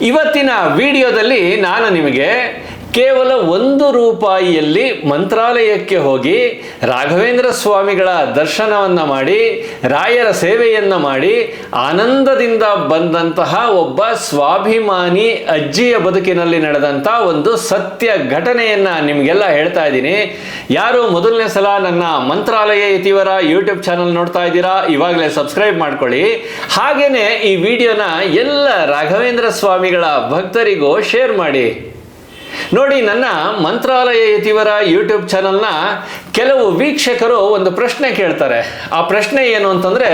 ಇವತ್ತಿನ ವಿಡಿಯೋದಲ್ಲಿ ನಾನು ನಿಮಗೆ ಕೇವಲ ಒಂದು ರೂಪಾಯಿಯಲ್ಲಿ ಮಂತ್ರಾಲಯಕ್ಕೆ ಹೋಗಿ ರಾಘವೇಂದ್ರ ಸ್ವಾಮಿಗಳ ದರ್ಶನವನ್ನು ಮಾಡಿ, ರಾಯರ ಸೇವೆಯನ್ನು ಮಾಡಿ, ಆನಂದದಿಂದ ಬಂದಂತಹ ಒಬ್ಬ ಸ್ವಾಭಿಮಾನಿ ಅಜ್ಜಿಯ ಬದುಕಿನಲ್ಲಿ ನಡೆದಂಥ ಒಂದು ಸತ್ಯ ಘಟನೆಯನ್ನು ನಿಮಗೆಲ್ಲ ಹೇಳ್ತಾ ಇದ್ದೀನಿ. ಯಾರು ಮೊದಲನೇ ಸಲ ನನ್ನ ಮಂತ್ರಾಲಯ ಇತಿವರ ಯೂಟ್ಯೂಬ್ ಚಾನಲ್ ನೋಡ್ತಾ ಇದ್ದೀರಾ, ಇವಾಗಲೇ ಸಬ್ಸ್ಕ್ರೈಬ್ ಮಾಡ್ಕೊಳ್ಳಿ. ಹಾಗೆಯೇ ಈ ವಿಡಿಯೋನ ಎಲ್ಲ ರಾಘವೇಂದ್ರ ಸ್ವಾಮಿಗಳ ಭಕ್ತರಿಗೂ ಶೇರ್ ಮಾಡಿ. ನೋಡಿ, ನನ್ನ ಮಂತ್ರಾಲಯ ಯತಿವರ ಯೂಟ್ಯೂಬ್ ಚಾನಲ್ನ ಕೆಲವು ವೀಕ್ಷಕರು ಒಂದು ಪ್ರಶ್ನೆ ಕೇಳ್ತಾರೆ. ಆ ಪ್ರಶ್ನೆ ಏನು ಅಂತಂದರೆ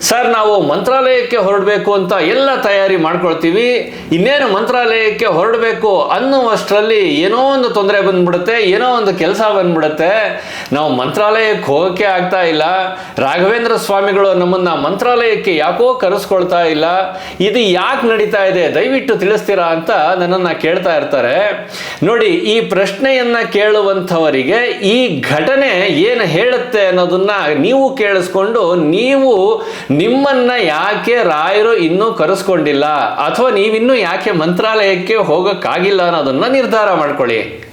ಸರ್, ನಾವು ಮಂತ್ರಾಲಯಕ್ಕೆ ಹೊರಡಬೇಕು ಅಂತ ಎಲ್ಲ ತಯಾರಿ ಮಾಡ್ಕೊಳ್ತೀವಿ. ಇನ್ನೇನು ಮಂತ್ರಾಲಯಕ್ಕೆ ಹೊರಡಬೇಕು ಅನ್ನುವಷ್ಟರಲ್ಲಿ ಏನೋ ಒಂದು ತೊಂದರೆ ಬಂದ್ಬಿಡುತ್ತೆ, ಏನೋ ಒಂದು ಕೆಲಸ ಬಂದ್ಬಿಡುತ್ತೆ. ನಾವು ಮಂತ್ರಾಲಯಕ್ಕೆ ಹೋಗೋಕ್ಕೆ ಆಗ್ತಾ ಇಲ್ಲ. ರಾಘವೇಂದ್ರ ಸ್ವಾಮಿಗಳು ನಮ್ಮನ್ನು ಮಂತ್ರಾಲಯಕ್ಕೆ ಯಾಕೋ ಕರೆಸ್ಕೊಳ್ತಾ ಇಲ್ಲ. ಇದು ಯಾಕೆ ನಡೀತಾ ಇದೆ? ದಯವಿಟ್ಟು ತಿಳಿಸ್ತೀರಾ ಅಂತ ನನ್ನನ್ನು ಕೇಳ್ತಾ ಇರ್ತಾರೆ. ನೋಡಿ, ಈ ಪ್ರಶ್ನೆಯನ್ನು ಕೇಳುವಂಥವರಿಗೆ ಈ ಘಟನೆ ಏನು ಹೇಳುತ್ತೆ ಅನ್ನೋದನ್ನ ನೀವು ಕೇಳಿಸ್ಕೊಂಡು ನೀವು ನಿಮ್ಮನ್ನ ಯಾಕೆ ರಾಯರು ಇನ್ನೂ ಕರೆಸ್ಕೊಂಡಿಲ್ಲ? ಅಥವಾ ನೀವಿನ್ನೂ ಯಾಕೆ ಮಂತ್ರಾಲಯಕ್ಕೆ ಹೋಗೋಕ್ಕಾಗಿಲ್ಲ ಅನ್ನೋದನ್ನ ನಿರ್ಧಾರ ಮಾಡ್ಕೊಳ್ಳಿ.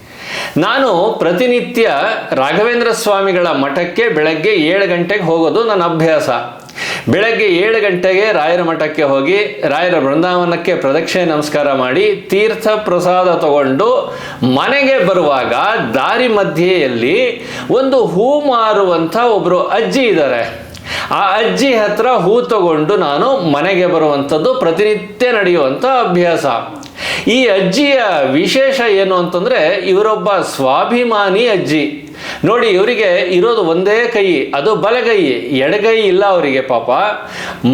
ನಾನು ಪ್ರತಿನಿತ್ಯ ರಾಘವೇಂದ್ರ ಸ್ವಾಮಿಗಳ ಮಠಕ್ಕೆ ಬೆಳಗ್ಗೆ ಏಳು ಗಂಟೆಗೆ ಹೋಗೋದು ನನ್ನ ಅಭ್ಯಾಸ. ಬೆಳಗ್ಗೆ ಏಳು ಗಂಟೆಗೆ ರಾಯರ ಮಠಕ್ಕೆ ಹೋಗಿ ರಾಯರ ಬೃಂದಾವನಕ್ಕೆ ಪ್ರದಕ್ಷಿಣೆ ನಮಸ್ಕಾರ ಮಾಡಿ ತೀರ್ಥ ಪ್ರಸಾದ ತಗೊಂಡು ಮನೆಗೆ ಬರುವಾಗ ದಾರಿ ಮಧ್ಯೆಯಲ್ಲಿ ಒಂದು ಹೂ ಮಾರುವಂಥ ಒಬ್ಬರು ಅಜ್ಜಿ ಇದ್ದಾರೆ. ಆ ಅಜ್ಜಿ ಹತ್ರ ಹೂ ತಗೊಂಡು ನಾನು ಮನೆಗೆ ಬರುವಂಥದ್ದು ಪ್ರತಿನಿತ್ಯ ನಡೆಯುವಂಥ ಅಭ್ಯಾಸ. ಈ ಅಜ್ಜಿಯ ವಿಶೇಷ ಏನು ಅಂತಂದ್ರೆ, ಇವರೊಬ್ಬ ಸ್ವಾಭಿಮಾನಿ ಅಜ್ಜಿ. ನೋಡಿ, ಇವರಿಗೆ ಇರೋದು ಒಂದೇ ಕೈ, ಅದು ಬಲಗೈ. ಎಡಗೈ ಇಲ್ಲ ಅವರಿಗೆ ಪಾಪ.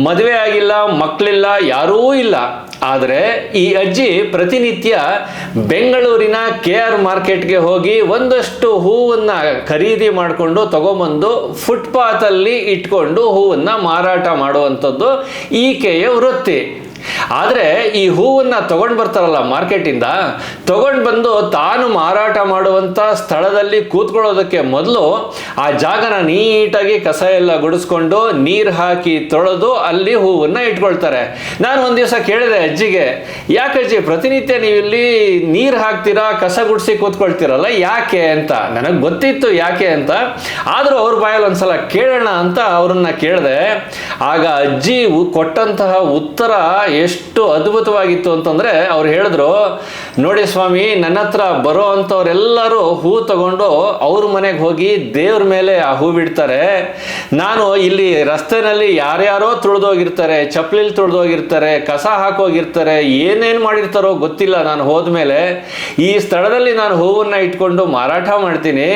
ಮದುವೆ ಆಗಿಲ್ಲ ಮಕ್ಕಳಿಲ್ಲ ಯಾರೂ ಇಲ್ಲ. ಆದರೆ ಈ ಅಜ್ಜಿ ಪ್ರತಿನಿತ್ಯ ಬೆಂಗಳೂರಿನ ಕೆ ಆರ್ ಮಾರ್ಕೆಟ್ಗೆ ಹೋಗಿ ಒಂದಷ್ಟು ಹೂವನ್ನು ಖರೀದಿ ಮಾಡಿಕೊಂಡು ತಗೊಂಬಂದು ಫುಟ್ಪಾತಲ್ಲಿ ಇಟ್ಕೊಂಡು ಹೂವನ್ನು ಮಾರಾಟ ಮಾಡುವಂಥದ್ದು ಈಕೆಯ ವೃತ್ತಿ. ಆದರೆ ಈ ಹೂವನ್ನ ತಗೊಂಡು ಬರ್ತಾರಲ್ಲ ಮಾರ್ಕೆಟಿಂದ, ತಗೊಂಡು ಬಂದು ತಾನು ಮಾರಾಟ ಮಾಡುವಂಥ ಸ್ಥಳದಲ್ಲಿ ಕೂತ್ಕೊಳ್ಳೋದಕ್ಕೆ ಮೊದಲು ಆ ಜಾಗನ ನೀಟಾಗಿ ಕಸ ಎಲ್ಲ ಗುಡಿಸ್ಕೊಂಡು ನೀರು ಹಾಕಿ ತೊಳೆದು ಅಲ್ಲಿ ಹೂವನ್ನು ಇಟ್ಕೊಳ್ತಾರೆ. ನಾನು ಒಂದು ದಿವಸ ಕೇಳಿದೆ ಅಜ್ಜಿಗೆ, ಯಾಕೆ ಅಜ್ಜಿ, ಪ್ರತಿನಿತ್ಯ ನೀವು ಇಲ್ಲಿ ನೀರು ಹಾಕ್ತೀರಾ, ಕಸ ಗುಡಿಸಿ ಕೂತ್ಕೊಳ್ತೀರಲ್ಲ, ಯಾಕೆ ಅಂತ? ನನಗೆ ಗೊತ್ತಿತ್ತು ಯಾಕೆ ಅಂತ. ಆದರೂ ಅವ್ರ ಬಾಯಲ್ಲಿ ಒಂದ್ಸಲ ಕೇಳೋಣ ಅಂತ ಅವ್ರನ್ನ ಕೇಳಿದೆ, ಆಗ ಅಜ್ಜಿ ಕೊಟ್ಟಂತಹ ಉತ್ತರ ಎಷ್ಟು ಅದ್ಭುತವಾಗಿತ್ತು ಅಂತಂದ್ರೆ ಅವ್ರು ಹೇಳಿದ್ರು, ನೋಡಿ ಸ್ವಾಮಿ, ನನ್ನ ಹತ್ರ ಬರೋ ಅಂಥವ್ರೆಲ್ಲರೂ ಹೂ ತಗೊಂಡು ಅವ್ರ ಮನೆಗೆ ಹೋಗಿ ದೇವ್ರ ಮೇಲೆ ಆ ಹೂ ಬಿಡ್ತಾರೆ. ನಾನು ಇಲ್ಲಿ ರಸ್ತೆನಲ್ಲಿ ಯಾರ್ಯಾರೋ ತುಳಿದೋಗಿರ್ತಾರೆ, ಚಪ್ಪಲಿಲಿ ತುಳಿದೋಗಿರ್ತಾರೆ, ಕಸ ಹಾಕೋಗಿರ್ತಾರೆ, ಏನೇನು ಮಾಡಿರ್ತಾರೋ ಗೊತ್ತಿಲ್ಲ ನಾನು ಹೋದ್ಮೇಲೆ. ಈ ಸ್ಥಳದಲ್ಲಿ ನಾನು ಹೂವನ್ನ ಇಟ್ಕೊಂಡು ಮಾರಾಟ ಮಾಡ್ತೀನಿ.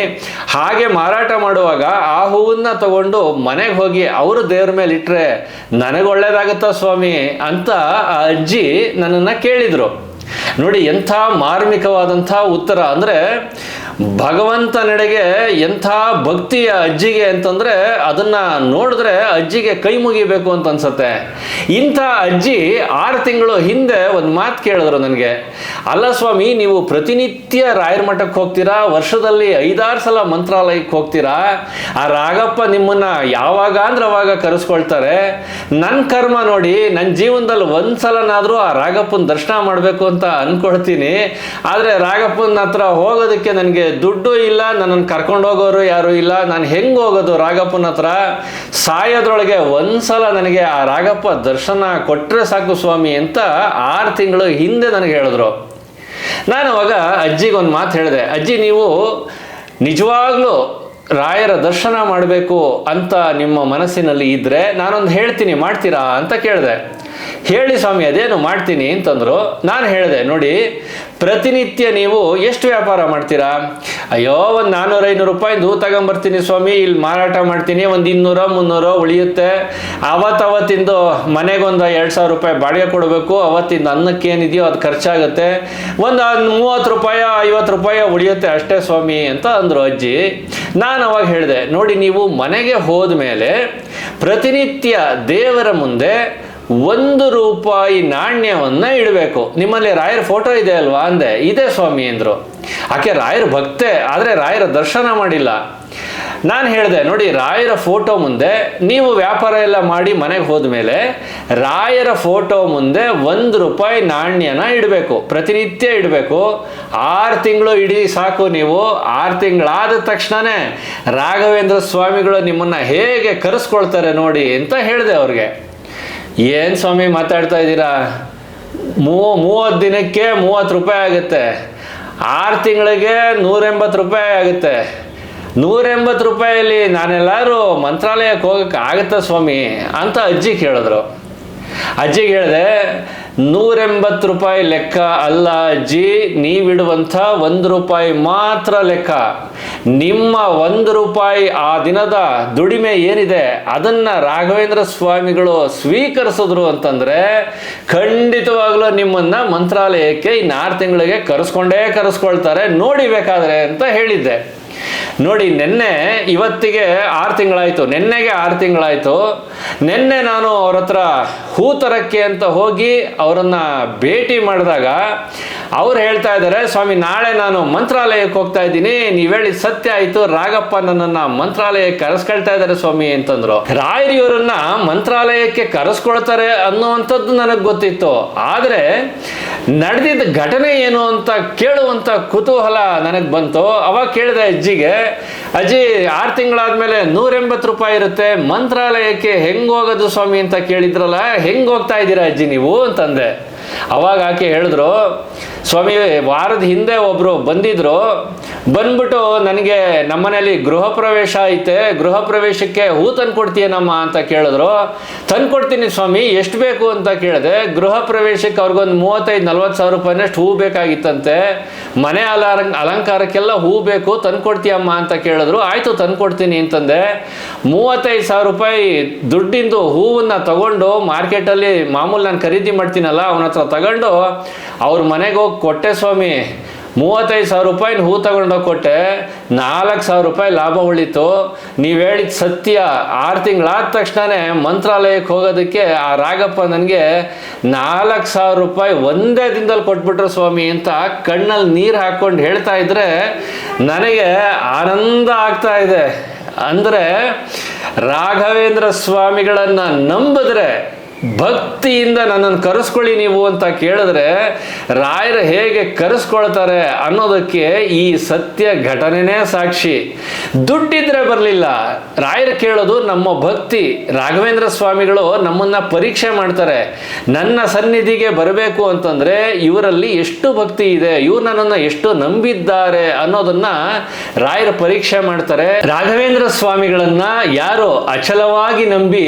ಹಾಗೆ ಮಾರಾಟ ಮಾಡುವಾಗ ಆ ಹೂವನ್ನ ತಗೊಂಡು ಮನೆಗೆ ಹೋಗಿ ಅವರು ದೇವ್ರ ಮೇಲೆ ಇಟ್ರೆ ನನಗೆ ಒಳ್ಳೇದಾಗುತ್ತಾ ಸ್ವಾಮಿ? ಅಂತ ಆ ಅಜ್ಜಿ ನನ್ನನ್ನು ಕೇಳಿದರು. ನೋಡಿ ಎಂಥ ಮಾರ್ಮಿಕವಾದಂಥ ಉತ್ತರ. ಅಂದರೆ ಭಗವಂತನೆಡೆಗೆ ಎಂಥ ಭಕ್ತಿಯ ಅಜ್ಜಿಗೆ ಅಂತಂದರೆ ಅದನ್ನ ನೋಡಿದ್ರೆ ಅಜ್ಜಿಗೆ ಕೈ ಮುಗಿಬೇಕು ಅಂತ ಅನ್ಸತ್ತೆ. ಇಂಥ ಅಜ್ಜಿ ಆರು ತಿಂಗಳು ಹಿಂದೆ ಒಂದು ಮಾತು ಕೇಳಿದ್ರು ನನಗೆ. ಅಲ್ಲ ಸ್ವಾಮಿ, ನೀವು ಪ್ರತಿನಿತ್ಯ ರಾಯರ ಮಠಕ್ಕೆ ಹೋಗ್ತೀರಾ? ವರ್ಷದಲ್ಲಿ ಐದಾರು ಸಲ ಮಂತ್ರಾಲಯಕ್ಕೆ ಹೋಗ್ತೀರಾ? ಆ ರಾಗಪ್ಪ ನಿಮ್ಮನ್ನು ಯಾವಾಗ ಅಂದ್ರೆ ಅವಾಗ ಕರೆಸ್ಕೊಳ್ತಾರೆ. ನನ್ನ ಕರ್ಮ ನೋಡಿ ನನ್ನ ಜೀವನದಲ್ಲಿ ಒಂದ್ಸಲನಾದ್ರೂ ಆ ರಾಗಪ್ಪನ ದರ್ಶನ ಮಾಡಬೇಕು ಅಂತ ಅಂದ್ಕೊಳ್ತೀನಿ ಆದರೆ ರಾಗಪ್ಪನ ಹತ್ರ ಹೋಗೋದಕ್ಕೆ ನನಗೆ ದುಡ್ಡು ಇಲ್ಲ, ನನ್ನನ್ನು ಕರ್ಕೊಂಡು ಹೋಗೋರು ಯಾರು ಇಲ್ಲ, ನಾನು ಹೆಂಗೆ ಹೋಗೋದು ರಾಗಪ್ಪನ ಹತ್ರ? ಸಾಯೋದ್ರೊಳಗೆ ಒಂದ್ಸಲ ನನಗೆ ಆ ರಾಗಪ್ಪ ದರ್ಶನ ಕೊಟ್ಟರೆ ಸಾಕು ಸ್ವಾಮಿ ಅಂತ ಆರು ತಿಂಗಳು ಹಿಂದೆ ನನಗೆ ಹೇಳಿದ್ರು. ನಾನು ಅವಾಗ ಅಜ್ಜಿಗೆ ಒಂದು ಮಾತು ಹೇಳಿದೆ, ಅಜ್ಜಿ, ನೀವು ನಿಜವಾಗ್ಲೂ ರಾಯರ ದರ್ಶನ ಮಾಡಬೇಕು ಅಂತ ನಿಮ್ಮ ಮನಸ್ಸಿನಲ್ಲಿ ಇದ್ದರೆ ನಾನೊಂದು ಹೇಳ್ತೀನಿ, ಮಾಡ್ತೀರಾ? ಅಂತ ಕೇಳಿದೆ. ಹೇಳಿ ಸ್ವಾಮಿ, ಅದೇನು ಮಾಡ್ತೀನಿ ಅಂತಂದ್ರು, ನಾನು ಹೇಳಿದೆ, ನೋಡಿ, ಪ್ರತಿನಿತ್ಯ ನೀವು ಎಷ್ಟು ವ್ಯಾಪಾರ ಮಾಡ್ತೀರಾ? ಅಯ್ಯೋ, ಒಂದು ನಾನ್ನೂರು ಐನೂರು ರೂಪಾಯಿ ಹೂ ತಗೊಂಬರ್ತೀನಿ ಸ್ವಾಮಿ ಇಲ್ಲಿ ಮಾರಾಟ ಮಾಡ್ತೀನಿ, ಒಂದು ಇನ್ನೂರ, ಮುನ್ನೂರ ಉಳಿಯುತ್ತೆ. ಅವತ್ತವತ್ತಿಂದು ಮನೆಗೊಂದು ಎರಡು ಸಾವಿರ ರೂಪಾಯಿ ಬಾಡಿಗೆ ಕೊಡಬೇಕು, ಅವತ್ತಿಂದ ಅನ್ನಕ್ಕೆ ಏನಿದೆಯೋ ಅದು ಖರ್ಚಾಗುತ್ತೆ. ಒಂದು ಮೂವತ್ತು ರೂಪಾಯಿ, ಐವತ್ತು ರೂಪಾಯಿ ಉಳಿಯುತ್ತೆ ಅಷ್ಟೇ ಸ್ವಾಮಿ ಅಂತ ಅಂದರು ಅಜ್ಜಿ. ನಾನು ಅವಾಗ ಹೇಳಿದೆ, ನೋಡಿ, ನೀವು ಮನೆಗೆ ಹೋದ ಮೇಲೆ ಪ್ರತಿನಿತ್ಯ ದೇವರ ಮುಂದೆ ಒಂದು ರೂಪಾಯಿ ನಾಣ್ಯವನ್ನ ಇಡಬೇಕು. ನಿಮ್ಮಲ್ಲಿ ರಾಯರ ಫೋಟೋ ಇದೆ ಅಲ್ವಾ ಅಂದೆ. ಇದೆ ಸ್ವಾಮಿ ಅಂದ್ರು. ಆಕೆ ರಾಯರ ಭಕ್ತೆ, ಆದರೆ ರಾಯರ ದರ್ಶನ ಮಾಡಿಲ್ಲ. ನಾನು ಹೇಳಿದೆ, ನೋಡಿ, ರಾಯರ ಫೋಟೋ ಮುಂದೆ ನೀವು ವ್ಯಾಪಾರ ಎಲ್ಲ ಮಾಡಿ ಮನೆಗೆ ಹೋದ್ಮೇಲೆ ರಾಯರ ಫೋಟೋ ಮುಂದೆ ಒಂದು ರೂಪಾಯಿ ನಾಣ್ಯನ ಇಡಬೇಕು. ಪ್ರತಿನಿತ್ಯ ಇಡಬೇಕು. ಆರು ತಿಂಗಳು ಇಡೀ ಸಾಕು ನೀವು. ಆರು ತಿಂಗಳಾದ ತಕ್ಷಣನೇ ರಾಘವೇಂದ್ರ ಸ್ವಾಮಿಗಳು ನಿಮ್ಮನ್ನು ಹೇಗೆ ಕರೆಸ್ಕೊಳ್ತಾರೆ ನೋಡಿ ಅಂತ ಹೇಳಿದೆ ಅವ್ರಿಗೆ. ಏನು ಸ್ವಾಮಿ ಮಾತಾಡ್ತಾ ಇದ್ದೀರಾ? ಮೂವ ಮೂವತ್ತು ದಿನಕ್ಕೆ ಮೂವತ್ತು ರೂಪಾಯಿ ಆಗುತ್ತೆ. ಆರು ತಿಂಗಳಿಗೆ ನೂರೆಂಬತ್ತು ರೂಪಾಯಿ ಆಗುತ್ತೆ. ನೂರೆಂಬತ್ತು ರೂಪಾಯಲ್ಲಿ ನಾನೆಲ್ಲರೂ ಮಂತ್ರಾಲಯಕ್ಕೆ ಹೋಗಕ್ಕೆ ಆಗುತ್ತಾ ಸ್ವಾಮಿ? ಅಂತ ಅಜ್ಜಿ ಕೇಳಿದ್ರು. ಅಜ್ಜಿಗೆ ಹೇಳಿದೆ ನೂರೆಂಬತ್ತು ರೂಪಾಯಿ ಲೆಕ್ಕ ಅಲ್ಲ ಅಜ್ಜಿ. ನೀವಿಡುವಂಥ ಒಂದು ರೂಪಾಯಿ ಮಾತ್ರ ಲೆಕ್ಕ. ನಿಮ್ಮ ಒಂದು ರೂಪಾಯಿ ಆ ದಿನದ ದುಡಿಮೆ ಏನಿದೆ, ಅದನ್ನ ರಾಘವೇಂದ್ರ ಸ್ವಾಮಿಗಳು ಸ್ವೀಕರಿಸಿದ್ರು ಅಂತಂದ್ರೆ ಖಂಡಿತವಾಗ್ಲೂ ನಿಮ್ಮನ್ನ ಮಂತ್ರಾಲಯಕ್ಕೆ ಇನ್ನು ಆರು ತಿಂಗಳಿಗೆ ಕರೆಸ್ಕೊಂಡೇ ಕರೆಸ್ಕೊಳ್ತಾರೆ. ನೋಡಿಬೇಕಾದ್ರೆ ಅಂತ ಹೇಳಿದ್ದೆ. ನೋಡಿ, ನಿನ್ನೆ ಇವತ್ತಿಗೆ ಆರು ತಿಂಗಳಾಯಿತು. ನಿನ್ನೆಗೆ ಆರು ತಿಂಗಳಾಯಿತು. ನಿನ್ನೆ ನಾನು ಅವ್ರ ಹತ್ರ ಹೂ ತರಕ್ಕೆ ಅಂತ ಹೋಗಿ ಅವರನ್ನ ಭೇಟಿ ಮಾಡಿದಾಗ ಅವ್ರು ಹೇಳ್ತಾ ಇದ್ದಾರೆ, ಸ್ವಾಮಿ, ನಾಳೆ ನಾನು ಮಂತ್ರಾಲಯಕ್ಕೆ ಹೋಗ್ತಾ ಇದ್ದೀನಿ. ನೀವು ಹೇಳಿ ಸತ್ಯ ಆಯಿತು. ರಾಗಪ್ಪ ನನ್ನನ್ನು ಮಂತ್ರಾಲಯಕ್ಕೆ ಕರೆಸ್ಕೊಳ್ತಾ ಇದ್ದಾರೆ ಸ್ವಾಮಿ ಅಂತಂದ್ರು. ರಾಯರು ಮಂತ್ರಾಲಯಕ್ಕೆ ಕರೆಸ್ಕೊಳ್ತಾರೆ ಅನ್ನುವಂಥದ್ದು ನನಗೆ ಗೊತ್ತಿತ್ತು. ಆದರೆ ನಡೆದಿದ್ದ ಘಟನೆ ಏನು ಅಂತ ಕೇಳುವಂಥ ಕುತೂಹಲ ನನಗೆ ಬಂತು. ಅವಾಗ ಕೇಳಿದೆ ಅಜ್ಜಿಗೆ, ಅಜ್ಜಿ, ಆರು ತಿಂಗಳಾದ್ಮೇಲೆ ನೂರೆಂಬತ್ತು ರೂಪಾಯಿ ಇರುತ್ತೆ, ಮಂತ್ರಾಲಯಕ್ಕೆ ಹೆಂಗ್ ಹೋಗೋದು ಸ್ವಾಮಿ ಅಂತ ಕೇಳಿದ್ರಲ್ಲ, ಹೆಂಗ್ ಹೋಗ್ತಾ ಇದ್ದೀರಾ ಅಜ್ಜಿ ನೀವು? ಅಂತಂದೆ. ಅವಾಗ ಆಕೆ ಹೇಳಿದ್ರು ಸ್ವಾಮಿ, ವಾರದ ಹಿಂದೆ ಒಬ್ರು ಬಂದಿದ್ರು. ಬಂದ್ಬಿಟ್ಟು ನನಗೆ, ನಮ್ಮನೇಲಿ ಗೃಹ ಪ್ರವೇಶ ಐತೆ, ಗೃಹ ಪ್ರವೇಶಕ್ಕೆ ಹೂ ತಂದು ಕೊಡ್ತೀಯನಮ್ಮ ಅಂತ ಕೇಳಿದ್ರು. ತಂದು ಕೊಡ್ತೀನಿ ಸ್ವಾಮಿ, ಎಷ್ಟು ಬೇಕು ಅಂತ ಕೇಳಿದೆ. ಗೃಹ ಪ್ರವೇಶಕ್ಕೆ ಅವ್ರಿಗೊಂದು ಮೂವತ್ತೈದು, ನಲ್ವತ್ತು ಸಾವಿರ ರೂಪಾಯಿನಷ್ಟು ಹೂ ಬೇಕಾಗಿತ್ತಂತೆ. ಮನೆ ಅಲಾರ, ಅಲಂಕಾರಕ್ಕೆಲ್ಲ ಹೂ ಬೇಕು ತಂದು ಕೊಡ್ತೀಯಮ್ಮ ಅಂತ ಕೇಳಿದ್ರು. ಆಯಿತು ತಂದು ಕೊಡ್ತೀನಿ ಅಂತಂದೆ. ಮೂವತ್ತೈದು ಸಾವಿರ ರೂಪಾಯಿ ದುಡ್ಡಿಂದು ಹೂವನ್ನು ತಗೊಂಡು ಮಾರ್ಕೆಟಲ್ಲಿ ಮಾಮೂಲಿ ನಾನು ಖರೀದಿ ಮಾಡ್ತೀನಲ್ಲ ಅವನ ಹತ್ರ ತಗೊಂಡು ಅವ್ರ ಮನೆಗೆ ಕೊಟ್ಟೆ ಸ್ವಾಮಿ ಮೂವತ್ತೈದು ಸಾವಿರ ರೂಪಾಯಿನ ಹೂ ತಗೊಂಡೋಗಿ ಕೊಟ್ಟೆ, ನಾಲ್ಕು ಸಾವಿರ ರೂಪಾಯಿ ಲಾಭ ಉಳಿತು. ನೀವು ಹೇಳಿದ ಸತ್ಯ. ಆರು ತಿಂಗಳಾದ ತಕ್ಷಣನೇ ಮಂತ್ರಾಲಯಕ್ಕೆ ಹೋಗೋದಕ್ಕೆ ಆ ರಾಗಪ್ಪ ನನಗೆ ನಾಲ್ಕು ಸಾವಿರ ರೂಪಾಯಿ ಒಂದೇ ದಿನದಲ್ಲಿ ಕೊಟ್ಬಿಟ್ರು ಸ್ವಾಮಿ ಅಂತ ಕಣ್ಣಲ್ಲಿ ನೀರು ಹಾಕ್ಕೊಂಡು ಹೇಳ್ತಾ ಇದ್ರೆ ನನಗೆ ಆನಂದ ಆಗ್ತಾ ಇದೆ. ಅಂದರೆ ರಾಘವೇಂದ್ರ ಸ್ವಾಮಿಗಳನ್ನು ನಂಬಿದ್ರೆ ಭಕ್ತಿಯಿಂದ ನನ್ನನ್ನು ಕರೆಸ್ಕೊಳ್ಳಿ ನೀವು ಅಂತ ಕೇಳಿದ್ರೆ ರಾಯರು ಹೇಗೆ ಕರೆಸ್ಕೊಳ್ತಾರೆ ಅನ್ನೋದಕ್ಕೆ ಈ ಸತ್ಯ ಘಟನೆನೇ ಸಾಕ್ಷಿ. ದುಡ್ಡಿದ್ರೆ ಬರಲಿಲ್ಲ. ರಾಯರು ಕೇಳೋದು ನಮ್ಮ ಭಕ್ತಿ. ರಾಘವೇಂದ್ರ ಸ್ವಾಮಿಗಳು ನಮ್ಮನ್ನ ಪರೀಕ್ಷೆ ಮಾಡ್ತಾರೆ. ನನ್ನ ಸನ್ನಿಧಿಗೆ ಬರಬೇಕು ಅಂತಂದ್ರೆ ಇವರಲ್ಲಿ ಎಷ್ಟು ಭಕ್ತಿ ಇದೆ, ಇವ್ರು ನನ್ನನ್ನು ಎಷ್ಟು ನಂಬಿದ್ದಾರೆ ಅನ್ನೋದನ್ನ ರಾಯರು ಪರೀಕ್ಷೆ ಮಾಡ್ತಾರೆ. ರಾಘವೇಂದ್ರ ಸ್ವಾಮಿಗಳನ್ನ ಯಾರು ಅಚಲವಾಗಿ ನಂಬಿ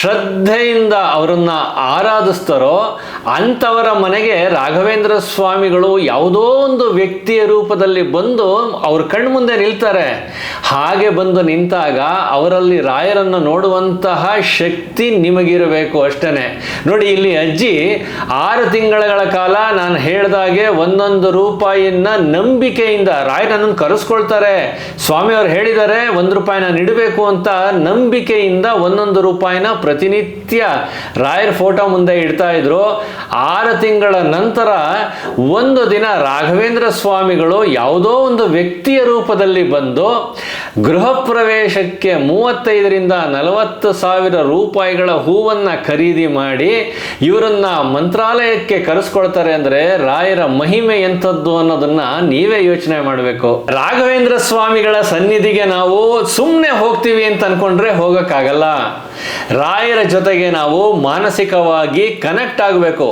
ಶ್ರದ್ಧೆಯಿಂದ ಅವರನ್ನ ಆರಾಧಿಸ್ತಾರೋ ಅಂಥವರ ಮನೆಗೆ ರಾಘವೇಂದ್ರ ಸ್ವಾಮಿಗಳು ಯಾವುದೋ ಒಂದು ವ್ಯಕ್ತಿಯ ರೂಪದಲ್ಲಿ ಬಂದು ಅವ್ರ ಕಣ್ಮುಂದೆ ನಿಲ್ತಾರೆ. ಹಾಗೆ ಬಂದು ನಿಂತಾಗ ಅವರಲ್ಲಿ ರಾಯರನ್ನು ನೋಡುವಂತಹ ಶಕ್ತಿ ನಿಮಗಿರಬೇಕು ಅಷ್ಟೇ ನೋಡಿ, ಇಲ್ಲಿ ಅಜ್ಜಿ ಆರು ತಿಂಗಳ ಕಾಲ ನಾನು ಹೇಳ್ದಾಗೆ ಒಂದೊಂದು ರೂಪಾಯಿಯನ್ನ ನಂಬಿಕೆಯಿಂದ ರಾಯರನ್ನು ಕರೆಸ್ಕೊಳ್ತಾರೆ. ಸ್ವಾಮಿಯವರು ಹೇಳಿದ್ದಾರೆ, ಒಂದು ರೂಪಾಯಿನ ನೀಡಬೇಕು ಅಂತ ನಂಬಿಕೆಯಿಂದ ಒಂದೊಂದು ರೂಪಾಯಿನ ಪ್ರತಿನಿತ್ಯ ರಾಯರ ಫೋಟೋ ಮುಂದೆ ಇಡ್ತಾ ಇದ್ರು. ಆರು ತಿಂಗಳ ನಂತರ ಒಂದು ದಿನ ರಾಘವೇಂದ್ರ ಸ್ವಾಮಿಗಳು ಯಾವುದೋ ಒಂದು ವ್ಯಕ್ತಿಯ ರೂಪದಲ್ಲಿ ಬಂದು ಗೃಹ ಪ್ರವೇಶಕ್ಕೆ ಮೂವತ್ತೈದರಿಂದ ನಲವತ್ತು ಸಾವಿರ ರೂಪಾಯಿಗಳ ಹೂವನ್ನ ಖರೀದಿ ಮಾಡಿ ಇವರನ್ನ ಮಂತ್ರಾಲಯಕ್ಕೆ ಕರೆಸ್ಕೊಳ್ತಾರೆ ಅಂದ್ರೆ ರಾಯರ ಮಹಿಮೆ ಎಂಥದ್ದು ಅನ್ನೋದನ್ನ ನೀವೇ ಯೋಚನೆ ಮಾಡಬೇಕು. ರಾಘವೇಂದ್ರ ಸ್ವಾಮಿಗಳ ಸನ್ನಿಧಿಗೆ ನಾವು ಸುಮ್ಮನೆ ಹೋಗ್ತೀವಿ ಅಂತ ಅನ್ಕೊಂಡ್ರೆ ಹೋಗಕ್ಕಾಗಲ್ಲ. ರಾಯರ ಜೊತೆಗೆ ನಾವು ಮಾನಸಿಕವಾಗಿ ಕನೆಕ್ಟ್ ಆಗಬೇಕು.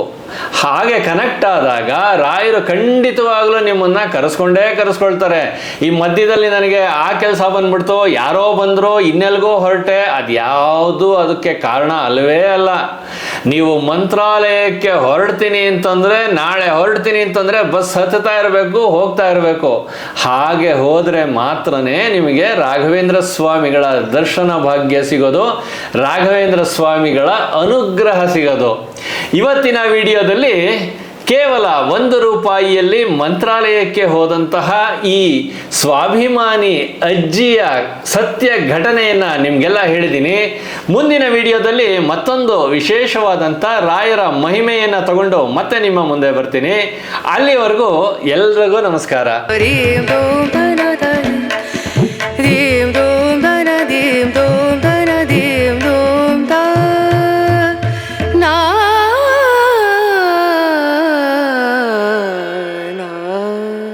ಹಾಗೆ ಕನೆಕ್ಟ್ ಆದಾಗ ರಾಯರು ಖಂಡಿತವಾಗ್ಲೂ ನಿಮ್ಮನ್ನ ಕರೆಸ್ಕೊಂಡೇ ಕರೆಸ್ಕೊಳ್ತಾರೆ. ಈ ಮಧ್ಯದಲ್ಲಿ ನನಗೆ ಆ ಕೆಲಸ ಬಂದ್ಬಿಡ್ತು, ಯಾರೋ ಬಂದ್ರು, ಇನ್ನೆಲ್ಗೋ ಹೊರಟೆ, ಅದ್ಯಾವುದು ಅದಕ್ಕೆ ಕಾರಣ ಅಲ್ಲವೇ ಅಲ್ಲ. ನೀವು ಮಂತ್ರಾಲಯಕ್ಕೆ ಹೊರಡ್ತೀನಿ ಅಂತಂದ್ರೆ, ನಾಳೆ ಹೊರಡ್ತೀನಿ ಅಂತಂದ್ರೆ ಬಸ್ ಹತ್ತುತ್ತಾ ಇರಬೇಕು, ಹೋಗ್ತಾ ಇರಬೇಕು. ಹಾಗೆ ಹೋದರೆ ಮಾತ್ರನೇ ನಿಮಗೆ ರಾಘವೇಂದ್ರ ಸ್ವಾಮಿಗಳ ದರ್ಶನ ಭಾಗ್ಯ ಸಿಗೋದು, ರಾಘವೇಂದ್ರ ಸ್ವಾಮಿಗಳ ಅನುಗ್ರಹ ಸಿಗೋದು. ಇವತ್ತಿನ ವಿಡಿಯೋದಲ್ಲಿ ಕೇವಲ ಒಂದು ರೂಪಾಯಿಯಲ್ಲಿ ಮಂತ್ರಾಲಯಕ್ಕೆ ಹೋದಂತಹ ಈ ಸ್ವಾಭಿಮಾನಿ ಅಜ್ಜಿಯ ಸತ್ಯ ಘಟನೆಯನ್ನ ನಿಮಗೆಲ್ಲ ಹೇಳಿದ್ದೀನಿ. ಮುಂದಿನ ವಿಡಿಯೋದಲ್ಲಿ ಮತ್ತೊಂದು ವಿಶೇಷವಾದಂಥ ರಾಯರ ಮಹಿಮೆಯನ್ನು ತಗೊಂಡು ಮತ್ತೆ ನಿಮ್ಮ ಮುಂದೆ ಬರ್ತೀನಿ. ಅಲ್ಲಿವರೆಗೂ ಎಲ್ರಿಗೂ ನಮಸ್ಕಾರ.